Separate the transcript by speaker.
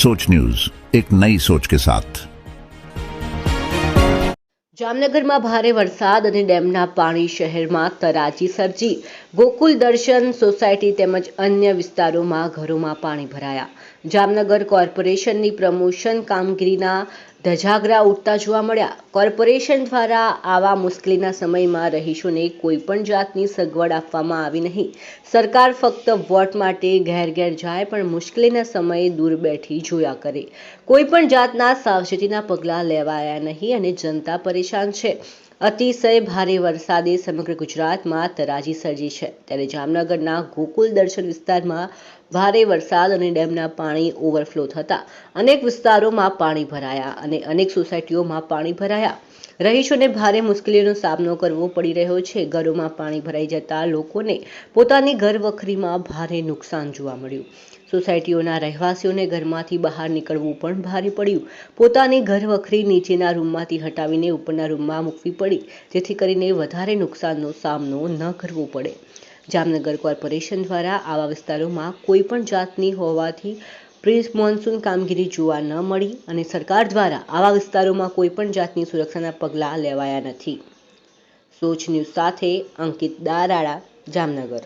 Speaker 1: सोच न्यूज एक नई सोच के साथ
Speaker 2: જામનગરમાં ભારે વરસાદ અને ડેમના પાણી શહેરમાં તરાજી સર્જી ગોકુલ દર્શન સોસાયટી તેમજ અન્ય વિસ્તારોમાં ઘરોમાં પાણી ભરાયા જામનગર કોર્પોરેશનની પ્રમોશન કામગીરીના ધજાગરા ઉઠતા જોવા મળ્યા. કોર્પોરેશન દ્વારા આવા મુશ્કેલીના સમયમાં રહીશોને કોઈ પણ જાતની સગવડ આપવામાં આવી નહીં. સરકાર ફક્ત વોટ માટે ઘેર ઘેર જાય પણ મુશ્કેલીના સમયે દૂર બેઠી જોયા કરે. કોઈ પણ જાતના સાવચેતીના પગલાં લેવાયા નહીં અને જનતા પરેશાન છે. અતિશય ભારે વરસાદે સમગ્ર ગુજરાતમાં તરાજી સર્જી છે. ત્યારે જામનગરના ગોકુલ દર્શન વિસ્તારમાં ભારે વરસાદ અને ડેમના પાણી ઓવરફ્લો થતાં અનેક વિસ્તારોમાં પાણી ભરાયા અને અનેક સોસાયટીઓમાં પાણી ભરાયા. રહીશોને ભારે મુશ્કેલીનો સામનો કરવો પડી રહ્યો છે. ઘરોમાં પાણી ભરાઈ જતા લોકોને પોતાની ઘર વખરીમાં ભારે નુકસાન જોવા મળ્યું. સોસાયટીઓના રહેવાસીઓને ઘરમાંથી બહાર નીકળવું પણ ભારે પડ્યું. પોતાની ઘર વખરી નીચેના રૂમમાંથી હટાવીને ઉપરના રૂમમાં મૂકવી પડી, જેથી કરીને વધારે નુકસાનનો સામનો ન કરવો પડે. જામનગર કોર્પોરેશન દ્વારા આવા વિસ્તારોમાં કોઈ પણ જાતની હોવાથી પ્રી મોન્સૂન કામગીરી જોવા ન મળી અને સરકાર દ્વારા આવા વિસ્તારોમાં કોઈ પણ જાતની સુરક્ષાના પગલાં લેવાયા નથી. સોચ ન્યૂઝ સાથે અંકિત દારાળા, જામનગર.